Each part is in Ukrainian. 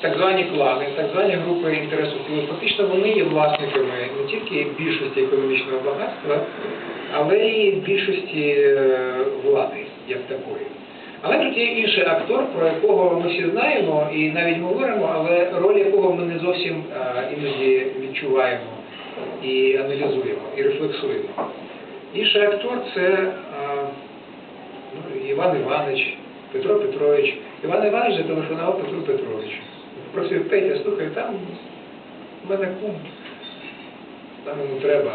так звані клани, так звані групи інтересу впливу, фактично вони є власниками не тільки більшості економічного багатства, але й більшості е, влади як такої. Але тут є інший актор, про якого ми всі знаємо і навіть говоримо, але роль якого ми не зовсім е, іноді відчуваємо і аналізуємо, і рефлексуємо. Інший актор це е, ну, Іван Іванович, Петро Петрович. Іван Іванович зателефонував Петру Петровичу. Просив, Петя, слухай, там в мене кум, там йому треба.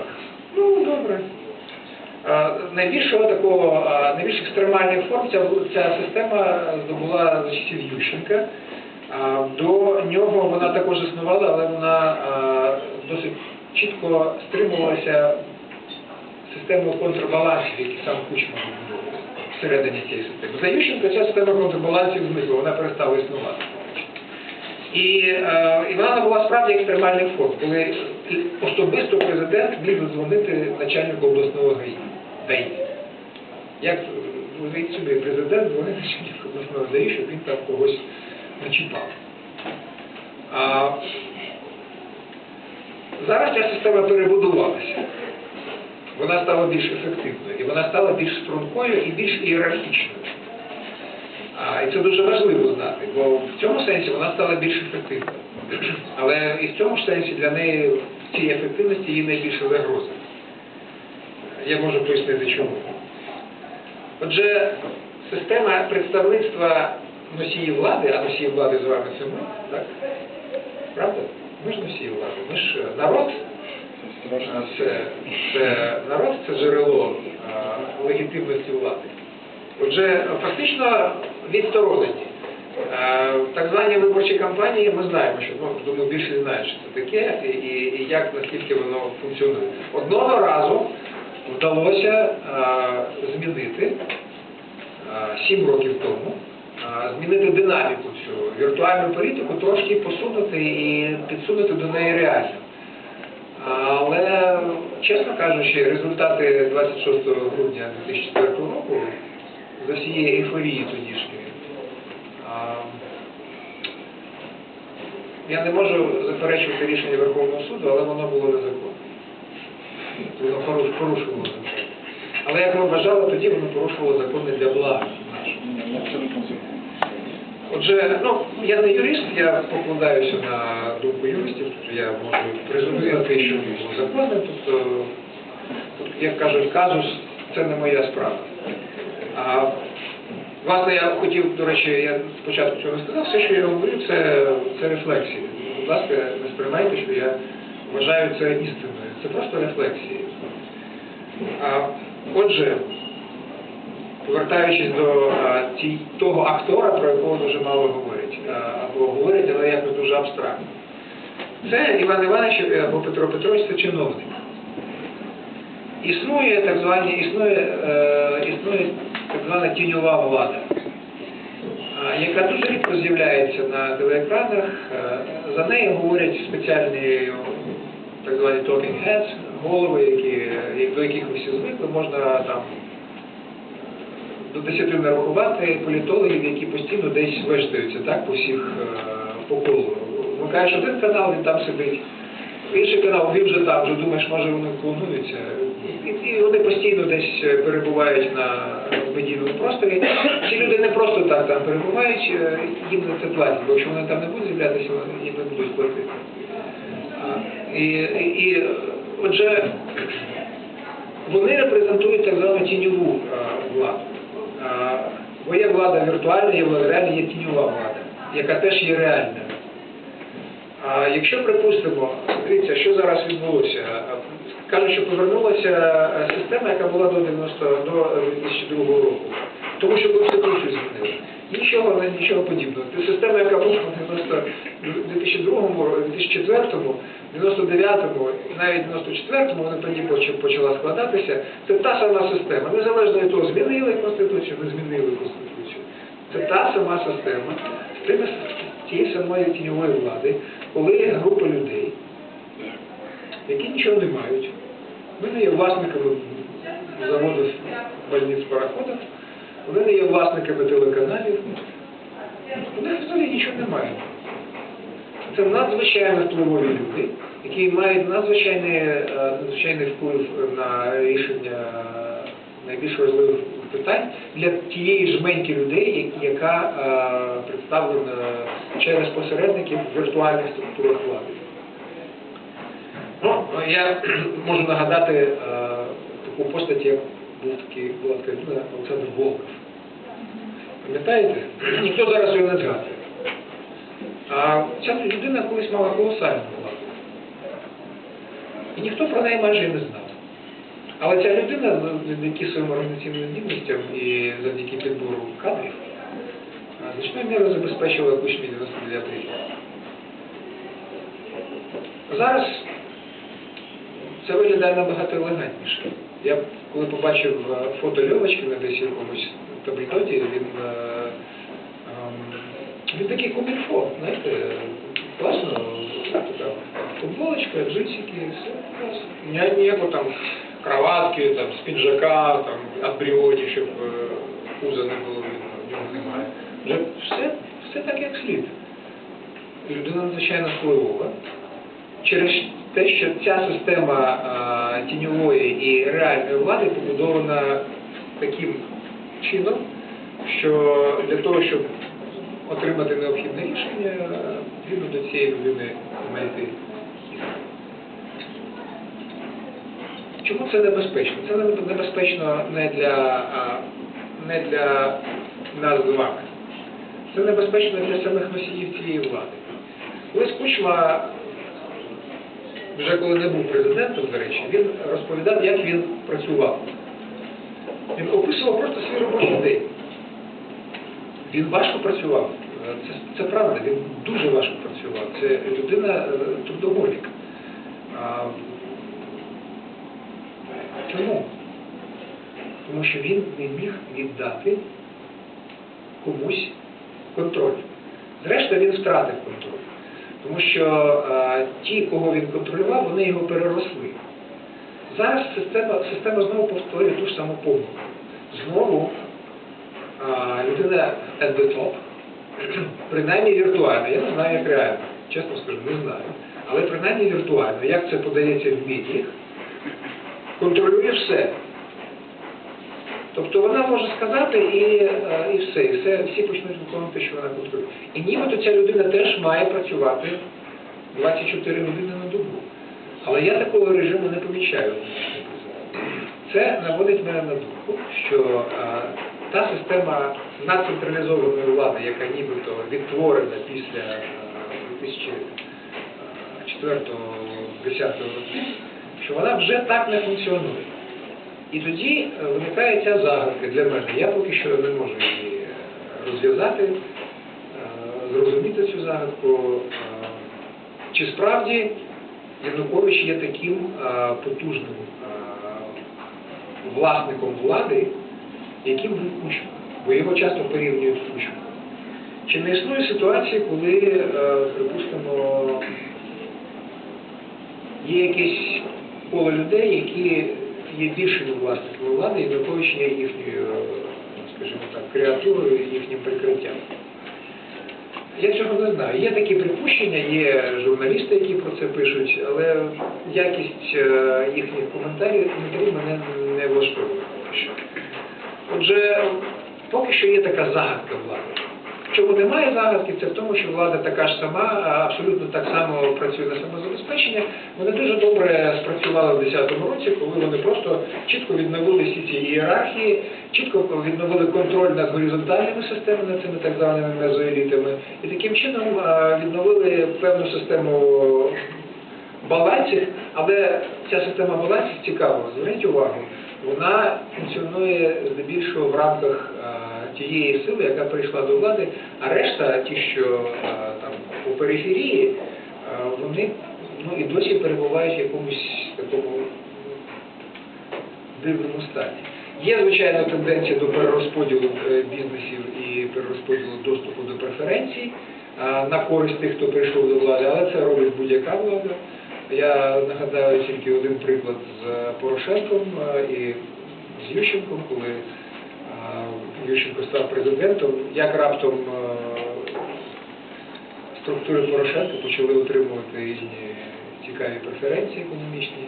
Ну, добре. Найбільшого такого, найбільш екстремальних форм ця, ця система здобула за часів Ющенка. До нього вона також існувала, але вона досить чітко стримувалася системою контрбалансів, які сам Кучма вибудовував всередині цієї системи. За Ющенка ця система контрбалансів зникла, вона перестала існувати. І, е, і вона була справді екстремальних форм, коли особисто президент міг задзвонити начальнику обласного ГАІ. Як уявіть собі, президент дзвонить начальнику обласного ДАІ, щоб він там когось начіпав. А, зараз ця система перебудувалася. Вона стала більш ефективною, і вона стала більш стрункою і більш ієрархічною. І це дуже важливо знати, бо в цьому сенсі вона стала більш ефективною. Але і в цьому ж сенсі для неї в цій ефективності є найбільша загроза. Я можу пояснити чому. Отже, система представництва носіїв влади, а носії влади з вами це ми, так? Правда? Ми ж носії влади. Ми ж народ, це, це народ це джерело легітимності влади. Отже, фактично відсторонені. Е, Так звані виборчі кампанії ми знаємо, що ну, думаю, більше знають, що це таке і, і, як наскільки воно функціонує. Одного разу вдалося е, змінити е, сім років тому, е, змінити динаміку цю віртуальну політику, трошки посунути і підсунути до неї реально. Але, чесно кажучи, результати 26 грудня 2004 року за всієї ейфорії тодішньої. Я не можу заперечувати рішення Верховного суду, але воно було незаконне. Воно порушувало закон. Але як ми вважали, тоді воно порушувало закони для блага нашого. Отже, ну, я не юрист, я покладаюся на думку юристів, тобто я можу презумувати, що було законне, тобто, як кажуть, казус це не моя справа. Власне, я хотів, до речі, я спочатку цього не сказав, все, що я говорю, це, це рефлексії. Будь ласка, не сприймайте, що я вважаю це істиною. Це просто рефлексії. А, отже, повертаючись до а, ті, того актора, про якого дуже мало говорять, а, або говорять, але якось дуже абстрактно. Це Іван Іванович е, або Петро Петрович це чиновник. Існує так звані, існує, е, існує так звана тіньова влада, яка дуже рідко з'являється на телеекранах. За нею говорять спеціальні так звані talking heads, голови, які, до яких ви всі звикли, можна там до десяти нарахувати політологів, які постійно десь вештаються так, по всіх е, по колу. Вмикаєш один канал, він там сидить. Інший канал, він вже там, вже думаєш, може вони клонуються. І, вони постійно десь е, перебувають на медійному просторі. Ці люди не просто так там перебувають, е, їм за це платять, бо якщо вони там не будуть з'являтися, вони їм не будуть платити. І, і, отже, вони репрезентують так звану тіньову владу. А, Бо є влада віртуальна, є влада реальна, є тіньова влада, яка теж є реальна. А якщо припустимо, дивіться, що зараз відбулося, кажуть, що повернулася е, система, яка була до 90 до 2002 року, тому що конституцію змінили. Нічого, нічого подібного. Це система, яка була в 90 2002, 2004, 99 і навіть 94-му вона тоді поч- почала складатися. Це та сама система. Незалежно від того, змінили конституцію, не змінили конституцію. Це та сама система з тієї самої тіньової влади, коли група людей, які нічого не мають. Вони є власниками заводів больниць пароходів, вони є власниками телеканалів. У них взагалі нічого немає. це надзвичайно впливові люди, які мають надзвичайний, е, надзвичайний вплив на рішення найбільш важливих питань для тієї жменьки людей, яка е, представлена через посередників в віртуальних структурах влади. Ну, я можу нагадати е, таку постать, як був такий, була така людина Олександр Волков. Пам'ятаєте? Ніхто зараз його не згадує. А ця людина колись мала колосальну владу. І ніхто про неї майже не знав. Але ця людина завдяки своїм організаційним здібностям і завдяки підбору кадрів значною мірою забезпечила кучмі 99 рік. Зараз це виглядає набагато елегантніше. Я коли побачив е, фото Льовочкина десь в якомусь табльоді, він, е, ем, він такий комільфо, знаєте, класно, така футболочка, джинсики, все класно. Ні- Ніякого там кроватки, там, з піджака, там, апріорі, щоб е, пуза не було видно, в нього немає. Вже все, все так, як слід. Людина надзвичайно впливова через те, що ця система а, тіньової і реальної влади побудована таким чином, що для того, щоб отримати необхідне рішення, потрібно до цієї людини знайти. Чому це небезпечно? Це небезпечно не для, а, не для нас з вами. Це небезпечно для самих носіїв цієї влади. Колись Кучма вже коли не був президентом, до речі, він розповідав, як він працював. Він описував просто свій робочий день. Він важко працював. Е, Це, це правда, він дуже важко працював. Це людина е, трудоголік. Чому? Тому що він не міг віддати комусь контроль. Зрештою, він втратив контроль. Тому що е, ті, кого він контролював, вони його переросли. Зараз система, система знову повторює ту ж саму помилку. Знову е, людина at the top, принаймні віртуально, я не знаю, як реально, чесно скажу, не знаю. Але принаймні віртуально, як це подається в медіях, контролює все. Тобто вона може сказати і, е, і все, і все, всі почнуть виконувати, що вона контролює. І нібито ця людина теж має працювати 24 години на добу. Але я такого режиму не помічаю. Це наводить мене на думку, що е, та система надцентралізованої влади, яка нібито відтворена після е, 2004-2010 років, що вона вже так не функціонує. І тоді е, виникає ця загадка для мене. Я поки що не можу її е, розв'язати, е, зрозуміти цю загадку. Чи справді Янукович є таким потужним власником влади, яким був Кучма? Бо його часто порівнюють з Кучмом. Чи не існує ситуації, коли, припустимо, є якесь коло людей, які є більшими власниками влади, і Янукович є їхньою, е, скажімо так, креатурою, їхнім прикриттям. Я цього не знаю. Є такі припущення, є журналісти, які про це пишуть, але якість е, їхніх коментарів внутрі мене не влаштовує. Отже, поки що є така загадка влади. Чому немає загадки, це в тому, що влада така ж сама, абсолютно так само працює на самозабезпечення. Вони дуже добре спрацювали в 2010 році, коли вони просто чітко відновили всі ці ієрархії, чітко відновили контроль над горизонтальними системами, над цими так званими мезоелітами, і таким чином відновили певну систему балансів, але ця система балансів цікава, зверніть увагу, вона функціонує здебільшого в рамках тієї сили, яка прийшла до влади, а решта, ті, що там у периферії, вони ну, і досі перебувають в якомусь такому дивному стані. Є, звичайно, тенденція до перерозподілу е, бізнесів і перерозподілу доступу до преференцій на користь тих, хто прийшов до влади, але це робить будь-яка влада. Я нагадаю тільки один приклад з Порошенком і з Ющенком, коли Ющенко став президентом, як раптом структури Порошенка почали отримувати різні цікаві преференції економічні.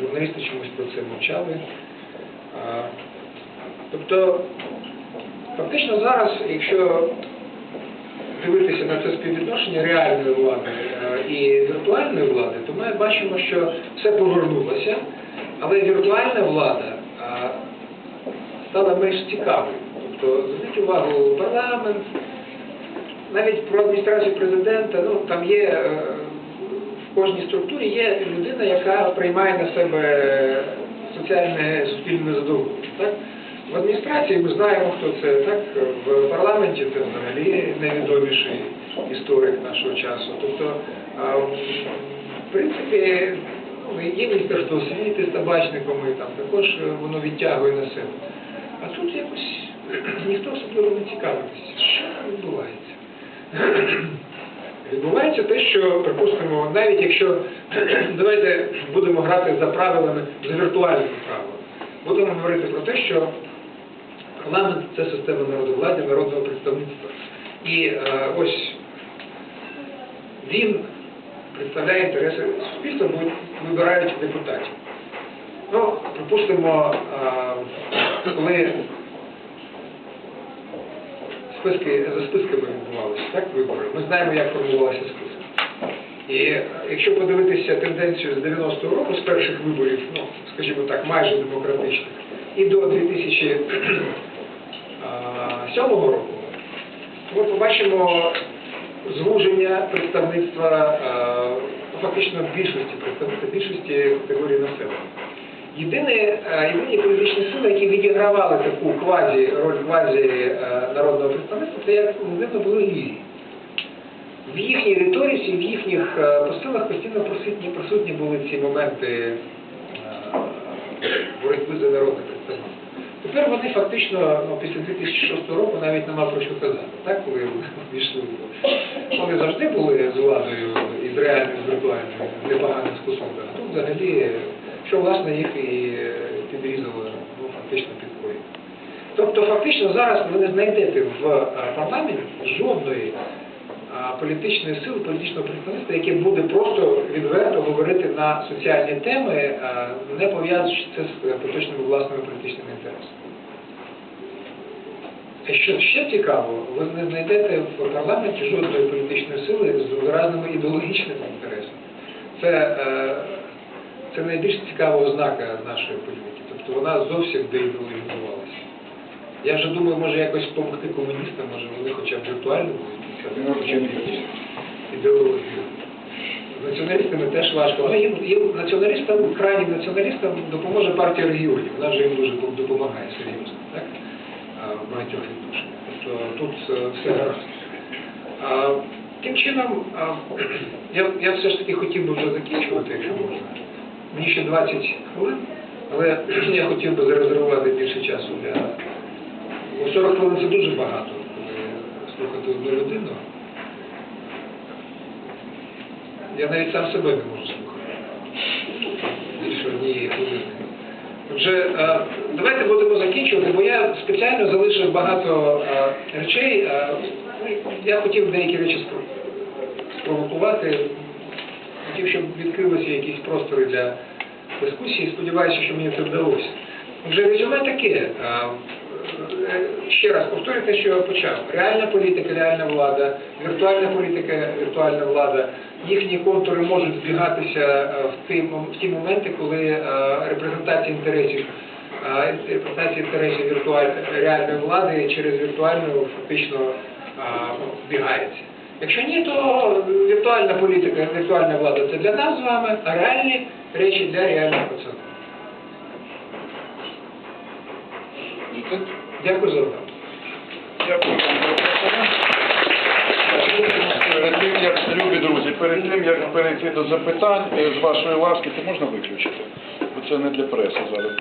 Журналісти чомусь про це мовчали. Тобто, фактично зараз, якщо дивитися на це співвідношення реальної влади е, і віртуальної влади, то ми бачимо, що все повернулося, але віртуальна влада е, стала менш цікавою. Тобто, зверніть увагу, парламент, навіть про адміністрацію президента, ну там є е, в кожній структурі є людина, яка приймає на себе соціальне суспільне задоволення. Так? В адміністрації ми знаємо, хто це, так? В парламенті це взагалі найвідоміший історик нашого часу. Тобто, в принципі, ну, є міністерство освіти з табачниками, там також е, воно відтягує на себе. А тут якось ніхто особливо не цікавиться, що відбувається. Відбувається те, що, припустимо, навіть якщо давайте будемо грати за правилами, за віртуальними правилами, будемо говорити про те, що парламент це система народовладдя, народного представництва. І е, ось він представляє інтереси суспільства, вибирають депутатів. Ну, припустимо, е, коли списки за списками відбувалися, так, вибори. Ми знаємо, як формувалися списки. І якщо подивитися тенденцію з 90-го року, з перших виборів, ну, скажімо так, майже демократичних, і до 2007 року, ми побачимо звуження представництва фактично більшості представництва більшості категорії населення. Єдині, е, єдині політичні сили, які відігравали таку квазі, роль квазі е, народного представництва, це як видно були ліві. В їхній риториці, в їхніх е, посилах постійно присутні, присутні були ці моменти боротьби за народне представництво. Тепер вони фактично ну, після 2006 року навіть нема про що казати, так, коли війшли. Вони завжди були з владою і з реальною, з віртуальною, в непоганих стосунках. А тут взагалі, що власне їх і е, підрізало ну, фактично під кої. Тобто фактично зараз ви не знайдете в е, парламенті жодної політичної сили, політичного представництва, яке буде просто відверто говорити на соціальні теми, не пов'язуючи це з е, поточними власними політичними інтересами. Що ще цікаво, ви не знайдете в парламенті жодної політичної сили з виразними ідеологічними інтересами. Це, е, це найбільш цікава ознака нашої політики. Тобто вона зовсім деідеологізувалася. Я вже думаю, може якось допомогти комуністам, може вони хоча б віртуально будуть хоча б якусь ідеологію. З націоналістами теж важко. Але їм, їм націоналістам, крайнім націоналістам допоможе партія регіонів. Вона вже їм дуже допомагає серйозно, так? В багатьох відношеннях. Тобто тут е, все гаразд. Тим чином, я, я все ж таки хотів би вже закінчувати, якщо можна. Мені ще 20 хвилин, але я хотів би зарезервувати більше часу для. Бо 40 хвилин це дуже багато, слухати одну людину. Я навіть сам себе не можу слухати. Більше однієї хвилини. Отже, е, давайте будемо закінчувати, бо я спеціально залишив багато е, речей. Е, ну, Я хотів деякі речі спровокувати. Хотів, щоб відкрилися якісь простори для дискусії. Сподіваюся, що мені це вдалося. Отже, резюме таке. Е, е, Ще раз повторюю те, що я почав. Реальна політика, реальна влада, віртуальна політика, віртуальна влада. Їхні контури можуть збігатися е, в ті, в ті моменти, коли репрезентація інтересів, репрезентація інтересів реальної влади через віртуальну фактично збігається. Якщо ні, то віртуальна політика, віртуальна влада це для нас з вами, а реальні речі для реальних пацанів. Дякую за увагу. Дякую. Перед тим, як, любі друзі, перед тим, як перейти до запитань, е, з вашої ласки, то можна виключити? Бо це не для преси зараз.